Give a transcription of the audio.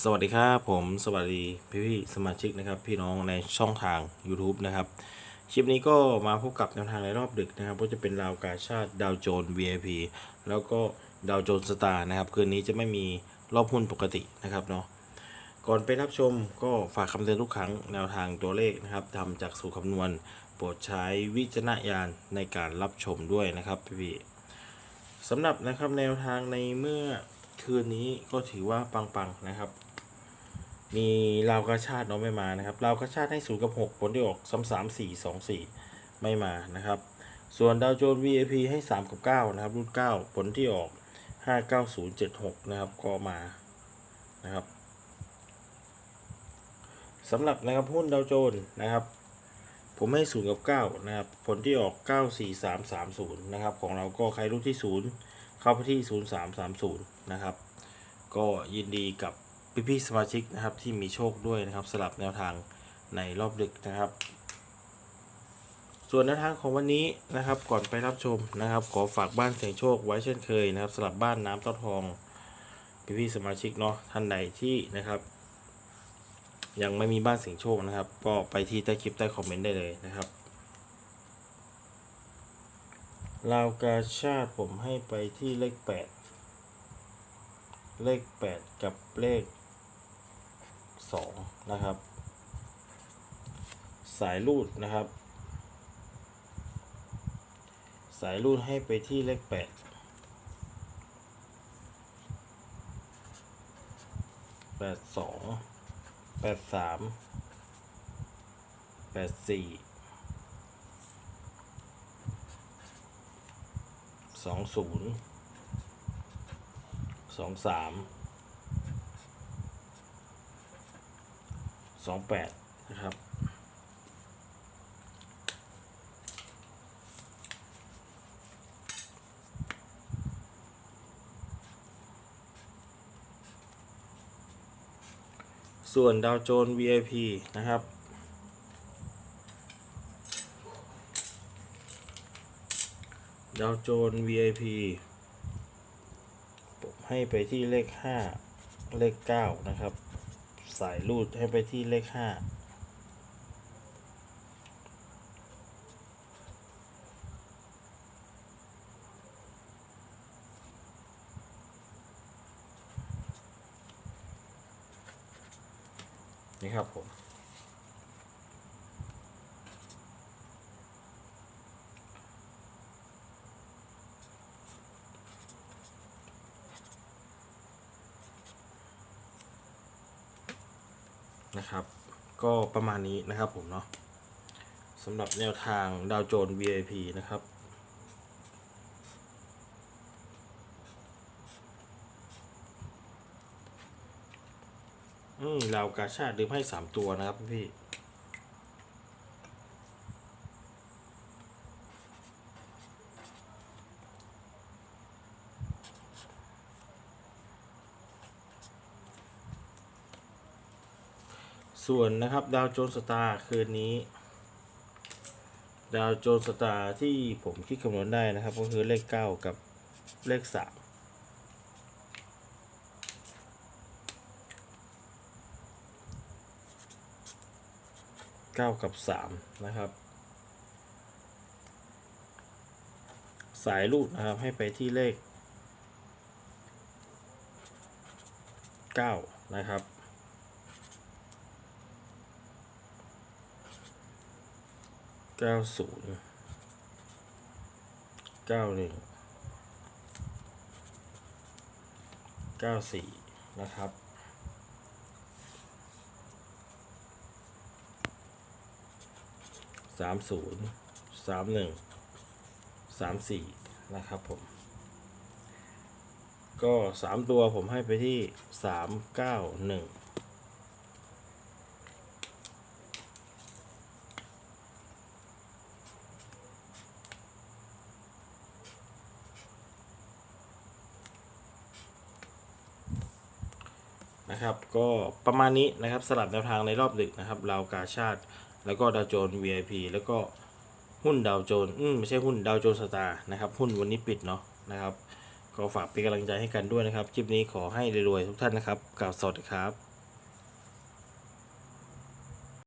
สวัสดีครับผมสวัสดีพี่พี่ๆสมาชิกนะครับ พี่น้องในช่องทาง YouTube นะครับคลิปนี้ก็มาพบกับแนวทางในรอบดึกนะครับก็จะเป็นราวกาชาติดาวโจน VIP แล้วก็ดาวโจนสตาร์นะครับ คืนนี้จะไม่มีรอบหุ้นปกตินะครับเนาะก่อนไปรับชมก็ฝากคำเตือนทุกครั้งแนวทางตัวเลขนะครับทำจากสูตรคำนวณ โปรดใช้วิจารณญาณในการรับชมด้วยนะครับพี่พี่ๆสำหรับนะครับแนวทางในเมื่อ คืนนี้ก็ถือว่าปังๆนะครับ มีลาวกาชาติเนาะไม่มานะครับลาวกาชาติให้ศูนย์กับหกผลที่ออกซ้ำสามสี่สองสี่ไม่มานะครับ ส่วนดาวโจนส์ VIP ให้สามกับเก้านะครับรุ่นเก้าผลที่ออกห้าเก้าศูนย์เจ็ดหกนะครับก็มานะครับสำหรับนะครับหุ้นดาวโจนส์นะครับผมให้ศูนย์กับเก้านะครับผลที่ออกเก้าสี่สามสามศูนย์นะครับ ของเราก็ใครรุ่นที่ศูนย์ เข้าไปที่ศูนย์สามสามศูนย์นะครับ ก็ยินดีกับพี่ๆสมาชิกนะครับที่มีโชคด้วยนะครับสลับแนวทางในรอบดึกนะครับ ส่วนแนวทางของวันนี้นะครับก่อนไปรับชมนะครับ ขอฝากบ้านเสียงโชคไว้เช่นเคยนะครับสลับบ้านน้ำเต้าทองพี่ๆสมาชิกเนาะท่านใดที่นะครับ ยังไม่มีบ้านเสียงโชคนะครับ ก็ไปที่ใต้คลิปใต้คอมเมนต์ได้เลยนะครับ ลาวกาชาติผมให้ไปที่เลขแปดเลขแปดกับเลขสองนะครับ สายรูดนะครับ สายรูดให้ไปที่เลขแปดแปดสองแปดสามแปดสี่ สองศูนย์สองสามสองแปดนะครับส่วนดาวโจน VIP นะครับ ดาวโจน VIP ผมให้ไปที่เลขห้าเลขเก้านะครับ สายรูดให้ไปที่เลขห้านี่ครับผม นะครับ ก็ประมาณนี้นะครับผมเนาะสำหรับแนวทางดาวโจน VIP นะครับอืมเราวกาชาติดื่มให้สามตัวนะครับพี่ ส่วนนะครับดาวโจนสตาร์คืนนี้ ดาวโจนสตาร์ที่ผมคิดคำนวณได้นะครับ ก็คือเลขเก้ากับเลขสามเก้ากับสามนะครับ สายลูดนะครับให้ไปที่เลขเก้านะครับ เก้าศูนย์เก้าหนึ่งเก้าสี่นะครับสามศูนย์สามหนึ่งสามสี่นะครับผม ก็สามตัวผมให้ไปที่สามเก้าหนึ่ง นะครับ ก็ประมาณนี้นะครับสลับแนวทางในรอบดึกนะครับลาวกาชาติ แล้วก็ดาวโจน VIP แล้วก็หุ้นดาวโจนอืมไม่ใช่หุ้นดาวโจนสตาร์นะครับ หุ้นวันนี้ปิดเนาะนะครับก็ฝากเป็นกำลังใจให้กันด้วยนะครับ คลิปนี้ขอให้รวยๆทุกท่านนะครับกล่าวสวัสดีครับ